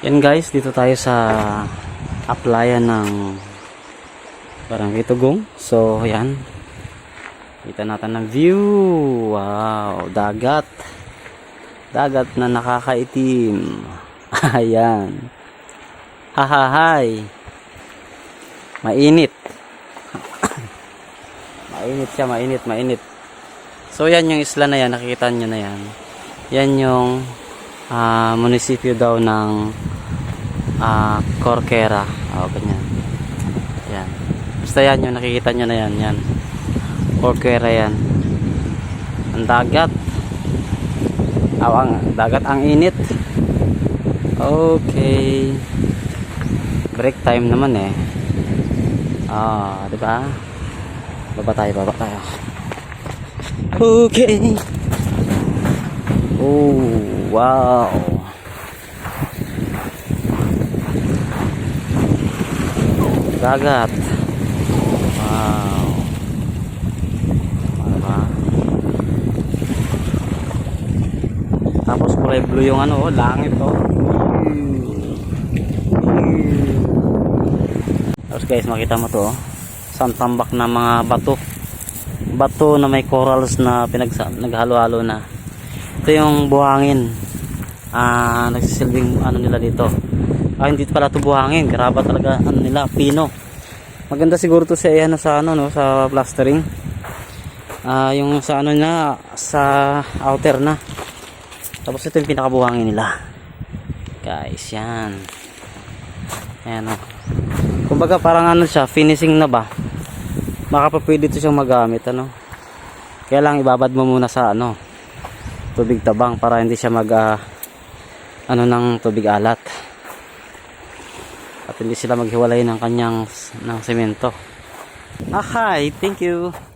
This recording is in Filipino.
Yan guys, dito tayo sa applyan ng Barangay Tugong. So, yan. Kita natin ng view. Wow, dagat. Dagat na nakakaitim. Ayan. Hahahay. Mainit. mainit siya, mainit, mainit. So, yan yung isla na yan. Nakikita nyo na yan. Yan yung ah, munisipyo daw ng ah, Corquera. O, ganyan. Yan. Basta yan yung nakikita nyo na yan. Yan. Corquera yan. Ang dagat. Aw, ang dagat ang init. Okay. Break time naman eh. Ah, 'di ba? Baba tayo, baba tayo. Okay. Oh, wow. Dagat. Wow. Ano ba? Tapos kulay blue yung ano, langit oh. Tapos guys, makita mo to, oh. Isang tambak na mga bato. Bato na may corals na pinagsa naghalo-halo na. Ito yung buhangin. Ah, nagsisilbing ano nila dito. Ah, hindi pala to buhangin. Graba talaga ano nila, pino. Maganda siguro to sa ano sa ano no, sa plastering. Ah, yung sa ano na sa outer na. Tapos ito yung pinakabuhangin nila. Guys, yan. Ayan o. Kumbaga parang ano siya, finishing na ba? Baka pa pwede ito siyang magamit, ano? Kaya lang ibabad mo muna sa ano, tubig tabang para hindi siya mag, ah, ano ng tubig alat. At hindi sila maghiwalay ng kanyang ng semento. Ah, hi, thank you.